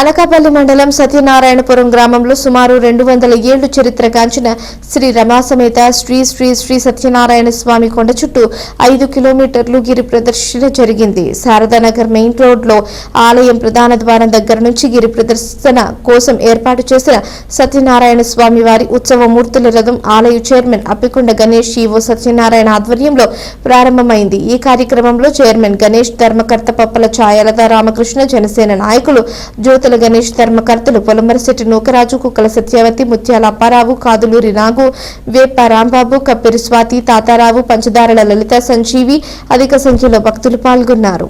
అనకాపల్లి మండలం సత్యనారాయణపురం గ్రామంలో సుమారు రెండు వందల ఏళ్ళు చరిత్ర కాంచిన శ్రీ రమాసమేత శ్రీ శ్రీ శ్రీ సత్యనారాయణ స్వామి కొండ చుట్టూ ఐదు కిలోమీటర్లు గిరి ప్రదర్శన జరిగింది. శారదానగర్ మెయిన్ రోడ్లో ఆలయం ప్రధాన ద్వారం దగ్గర నుంచి గిరి ప్రదర్శన కోసం ఏర్పాటు చేసిన సత్యనారాయణ స్వామి వారి ఉత్సవ మూర్తుల రథం ఆలయ చైర్మన్ అప్పికొండ గణేష్ ఈవో సత్యనారాయణ ఆధ్వర్యంలో ప్రారంభమైంది. ఈ కార్యక్రమంలో చైర్మన్ గణేష్ ధర్మకర్త పప్పల ఛాయలత రామకృష్ణ జనసేన నాయకులు జ్యోతి జ్యోతుల గణేష్ ధర్మకర్తలు పొలమరశెట్టి నూకరాజు కుక్కల సత్యవతి ముత్యాల అప్పారావు కాదులూరి నాగు వేప రాంబాబు కప్పిరి స్వాతి తాతారావు పంచదారల లలిత సంజీవి అధిక సంఖ్యలో భక్తులు పాల్గొన్నారు.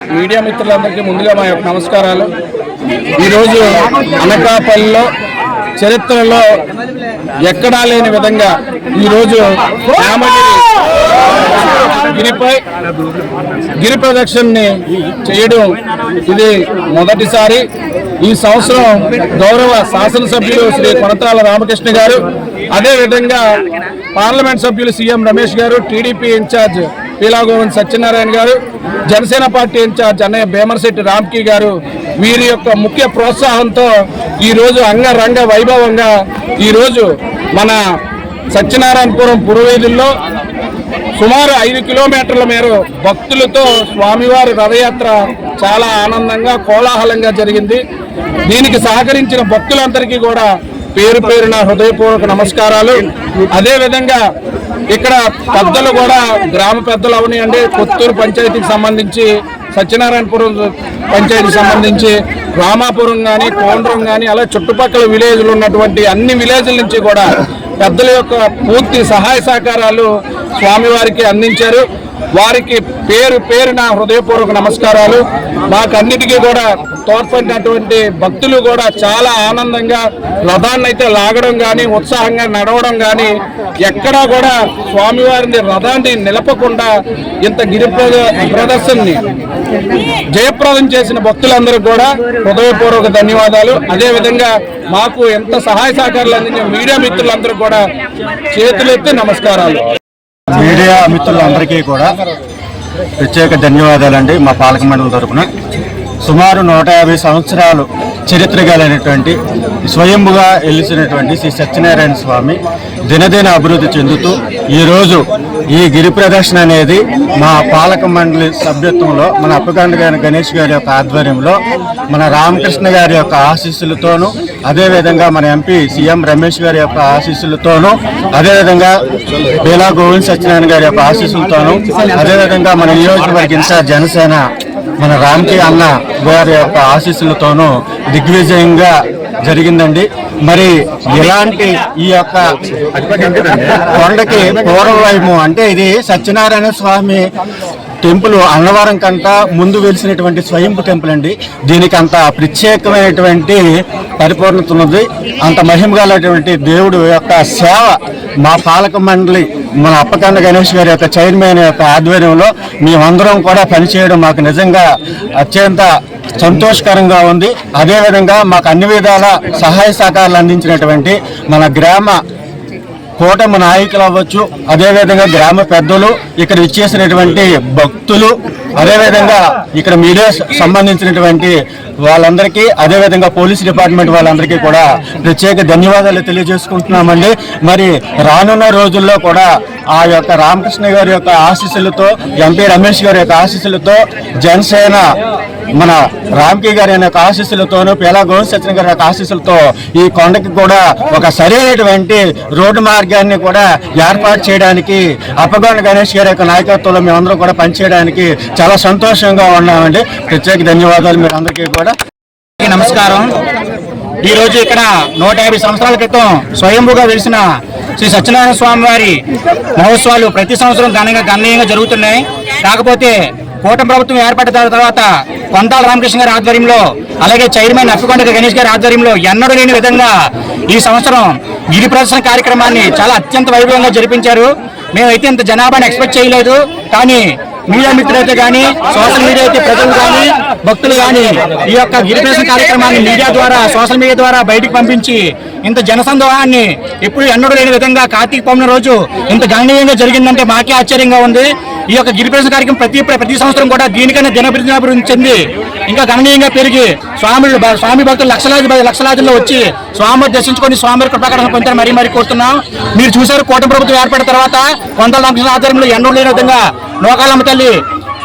మీడియా మిత్రులందరికీ ముందుగా మా యొక్క నమస్కారాలు. ఈరోజు అనకాపల్లిలో చరిత్రలో ఎక్కడా లేని విధంగా ఈరోజు రామగిరి గిరిపై గిరి ప్రదక్షిణని చేయడం ఇది మొదటిసారి. ఈ సంవత్సరం గౌరవ శాసనసభ్యులు శ్రీ కొనతాల రామకృష్ణ గారు అదేవిధంగా పార్లమెంట్ సభ్యులు సీఎం రమేష్ గారు టీడీపీ ఇన్ఛార్జ్ పీలాగోవన్ సత్యనారాయణ గారు జనసేన పార్టీ ఇన్ఛార్జ్ అన్నయ్య భీమరశెట్టి రామ్కి గారు వీరి యొక్క ముఖ్య ప్రోత్సాహంతో ఈరోజు అంగరంగ వైభవంగా ఈరోజు మన సత్యనారాయణపురం పురవీధుల్లో సుమారు ఐదు కిలోమీటర్ల మేర భక్తులతో స్వామివారి రథయాత్ర చాలా ఆనందంగా కోలాహలంగా జరిగింది. దీనికి సహకరించిన భక్తులందరికీ కూడా పేరు పేరున హృదయపూర్వక నమస్కారాలు. అదేవిధంగా ఇక్కడ పెద్దలు కూడా గ్రామ పెద్దలు అవనియండి కొత్తూరు పంచాయతీకి సంబంధించి సత్యనారాయణపురం పంచాయతీకి సంబంధించి రామాపురం కానీ కోండ్రం కానీ అలా చుట్టుపక్కల విలేజ్లు ఉన్నటువంటి అన్ని విలేజ్ల నుంచి కూడా పెద్దల యొక్క పూర్తి సహాయ సహకారాలు స్వామివారికి అందించారు. వారికి పేరు పేరున హృదయపూర్వక నమస్కారాలు. మాకన్నిటికీ కూడా తోడ్పడినటువంటి భక్తులు కూడా చాలా ఆనందంగా రథాన్ని అయితే లాగడం కానీ ఉత్సాహంగా నడవడం కానీ ఎక్కడా కూడా స్వామివారిని రథాన్ని నిలపకుండా ఇంత గిరి ప్రదర్శనని జయప్రదం చేసిన భక్తులందరూ కూడా హృదయపూర్వక ధన్యవాదాలు. అదేవిధంగా మాకు ఎంత సహాయ సహకారాలు అందించిన మీడియా మిత్రులందరూ కూడా చేతులెత్తి నమస్కారాలు. మీడియా మిత్రులందరికీ కూడా ప్రత్యేక ధన్యవాదాలండి మా పాలక మండలి తరఫున సుమారు నూట యాభై సంవత్సరాలు చరిత్ర గలైనటువంటి స్వయంభుగా వెలిసినటువంటి శ్రీ సత్యనారాయణ స్వామి దినదిన అభివృద్ధి చెందుతూ ఈరోజు ఈ గిరి ప్రదర్శన అనేది మా పాలక మండలి సభ్యత్వంలో మన అప్పకండ గారి గణేష్ గారి యొక్క ఆధ్వర్యంలో మన రామకృష్ణ గారి యొక్క ఆశీస్సులతోనూ అదేవిధంగా మన ఎంపీ సీఎం రమేష్ గారి యొక్క ఆశీస్సులతోనూ అదేవిధంగా బేలా గోవింద్ సత్యనారాయణ గారి యొక్క ఆశీస్సులతోనూ అదేవిధంగా మన నియోజకవర్గ ఇన్ఛార్జ్ జనసేన మన రామ్కి అన్న గారి యొక్క ఆశీస్సులతోనూ దిగ్విజయంగా జరిగిందండి. మరి ఇలాంటి ఈ యొక్క కొండకి పూర్వవైపు అంటే ఇది సత్యనారాయణ స్వామి టెంపుల్ అన్నవరం కంట ముందు వెలిసినటువంటి స్వయంపు టెంపుల్ అండి. దీనికి అంత ప్రత్యేకమైనటువంటి పరిపూర్ణత ఉన్నది. అంత మహిమగలటువంటి దేవుడు యొక్క సేవ మా పాలక మండలి మన అప్పకండ గణేష్ గారి యొక్క చైర్మన్ యొక్క ఆధ్వర్యంలో మేమందరం కూడా పనిచేయడం మాకు నిజంగా అత్యంత సంతోషకరంగా ఉంది. అదేవిధంగా మాకు అన్ని విధాల సహాయ సహకారాలు అందించినటువంటి మన గ్రామ కూటమి నాయకులు అవ్వచ్చు అదేవిధంగా గ్రామ పెద్దలు ఇక్కడ ఇచ్చేసినటువంటి భక్తులు అదేవిధంగా ఇక్కడ మీడియా సంబంధించినటువంటి వాళ్ళందరికీ అదేవిధంగా పోలీస్ డిపార్ట్మెంట్ వాళ్ళందరికీ కూడా ప్రత్యేక ధన్యవాదాలు తెలియజేసుకుంటున్నామండి. మరి రానున్న రోజుల్లో కూడా ఆ యొక్క రామకృష్ణ గారి యొక్క ఆశీస్సులతో ఎంపీ రమేష్ గారి యొక్క ఆశీస్సులతో జనసేన మన రామ్కి గారి యొక్క ఆశీస్సులతోనూ పేలా గోవింద్ సత్యన్ గారి యొక్క ఆశీస్సులతో ఈ కొండకి కూడా ఒక సరైనటువంటి రోడ్డు మార్గాన్ని కూడా ఏర్పాటు చేయడానికి అప్పగోన గణేష్ గారి యొక్క నాయకత్వంలో మేమందరం కూడా పనిచేయడానికి చాలా సంతోషంగా ఉన్నామండి. ప్రత్యేక ధన్యవాదాలు మీరు అందరికీ కూడా. నమస్కారం. ఈ రోజు ఇక్కడ నూట యాభై సంవత్సరాల క్రితం స్వయంభూగా వెలిసిన శ్రీ సత్యనారాయణ స్వామి వారి మహోత్సవాలు ప్రతి సంవత్సరం ఘనంగా గణనీయంగా జరుగుతున్నాయి. కాకపోతే కూటమి ప్రభుత్వం ఏర్పడిన తర్వాత కొంతాల రామకృష్ణ గారి ఆధ్వర్యంలో అలాగే చైర్మన్ అప్పకొండ గణేష్ గారి ఆధ్వర్యంలో ఎన్నడూ లేని విధంగా ఈ సంవత్సరం గిరి ప్రదర్శన కార్యక్రమాన్ని చాలా అత్యంత వైభవంగా జరిపించారు. మేమైతే ఇంత జనాభాని ఎక్స్పెక్ట్ చేయలేదు. కానీ మీడియా మిత్రులైతే కానీ సోషల్ మీడియా అయితే ప్రజలు కానీ భక్తులు కానీ ఈ యొక్క గిరిప్రదర్శన కార్యక్రమాన్ని మీడియా ద్వారా సోషల్ మీడియా ద్వారా బయటికి పంపించి ఇంత జనసందోహాన్ని ఎప్పుడు ఎన్నడూ లేని విధంగా కార్తీక పౌర్ణమి రోజు ఇంత గణనీయంగా జరిగిందంటే మాకే ఆశ్చర్యంగా ఉంది. ఈ యొక్క గిరిప్రదర్శన కార్యక్రమం ప్రతి ప్రతి సంవత్సరం కూడా దీనికైనా దినభివృద్ధి చెంది ఇంకా గణనీయంగా పెరిగి స్వాములు స్వామి భక్తులు లక్షలాది లక్షలాదిలో వచ్చి స్వామి దర్శించుకొని స్వామి కృపాకరణ పొందారు మరీ మరీ కోరుతున్నాం. మీరు చూశారు కూటమి ప్రభుత్వం ఏర్పడిన తర్వాత కొంత రామకృష్ణ ఆధ్వర్యంలో ఎన్నో లేని విధంగా నోకాలమ్మ తల్లి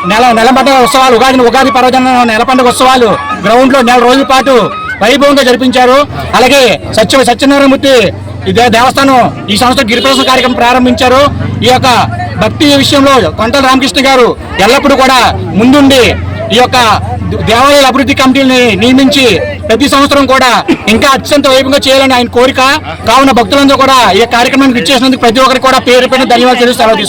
నెల నెల పండుగ ఉత్సవాలు ఉగాది ఉగాది పర్వదిన నెల పండుగ ఉత్సవాలు గ్రౌండ్లో నెల రోజుల పాటు వైభవంగా జరిపించారు. అలాగే సత్య సత్యనారాయణమూర్తి ఇదే దేవస్థానం ఈ సంస్థ గిరిప్రసం కార్యక్రమం ప్రారంభించారు. ఈ యొక్క భక్తి విషయంలో కొంటల రామకృష్ణ గారు ఎల్లప్పుడూ కూడా ముందుండి ఈ యొక్క దేవాలయాల అభివృద్ధి కమిటీని నియమించి ప్రతి సంవత్సరం కూడా ఇంకా అత్యంత వైపుగా చేయాలని ఆయన కోరిక. కావున భక్తులందరూ కూడా ఈ కార్యక్రమానికి ఇచ్చేసినందుకు ప్రతి ఒక్కరికి కూడా పేరు పైన ధన్యవాదాలు తెలుస్తూ సెలవు